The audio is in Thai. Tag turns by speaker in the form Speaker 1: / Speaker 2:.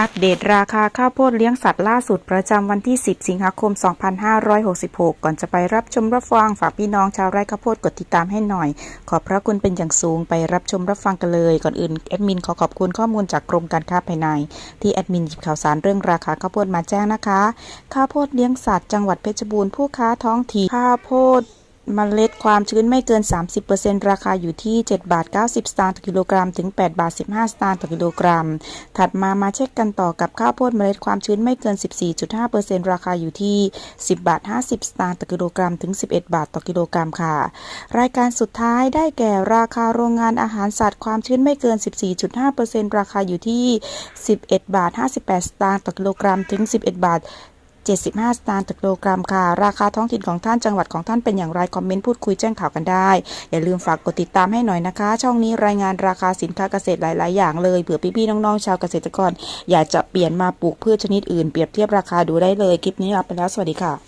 Speaker 1: อัปเดตราคาข้าวโพดเลี้ยงสัตว์ล่าสุดประจำวันที่ 10 สิงหาคม 2566 ก่อนจะไปรับชมรับฟังฝากพี่น้องชาวไร่ข้าวโพดกดติดตามให้หน่อย ขอบพระคุณเป็นอย่างสูงไปรับชมรับฟังกันเลย ก่อนอื่นแอดมินขอขอบคุณข้อมูลจากกรมการค้าภายใน ที่แอดมินหยิบข่าวสารเรื่องราคาข้าวโพดมาแจ้งนะคะ ข้าวโพดเลี้ยงสัตว์จังหวัดเพชรบูรณ์ผู้ค้าท้องถิ่นข้าวโพด เมล็ดความชื้นไม่เกิน 30%ราคาอยู่ที่ 7 บาท 90 สตางค์ต่อกิโลกรัม ถึง 8 บาท 15 สตางค์ต่อกิโลกรัม ถัดมามาเช็คกันต่อกับข้าวโพดเมล็ดความชื้นไม่เกิน 14.5%ราคาอยู่ที่ 10 บาท 50 สตางค์ต่อกิโลกรัม ถึง 11 บาทต่อกิโลกรัมค่ะ รายการสุดท้ายได้แก่ราคาโรงงานอาหารสัตว์ความชื้นไม่เกิน 14.5%ราคาอยู่ที่ 11 บาท 58 สตางค์ต่อกิโลกรัม ถึง 11 บาท 75 สตางค์ต่อกิโลกรัมค่ะ ราคาท้องถิ่นของท่านจังหวัดของท่านเป็นอย่างไร คอมเมนต์พูดคุยแจ้งข่าวกันได้ อย่าลืมฝากกดติดตามให้หน่อยนะคะ ช่องนี้รายงานราคาสินค้าเกษตรหลาย ๆ อย่างเลยเผื่อพี่ๆน้องๆชาวเกษตรกร อยากจะเปลี่ยนมาปลูกพืชชนิดอื่นเปรียบเทียบราคาดูได้เลยคลิปนี้ลาไปแล้วสวัสดีค่ะ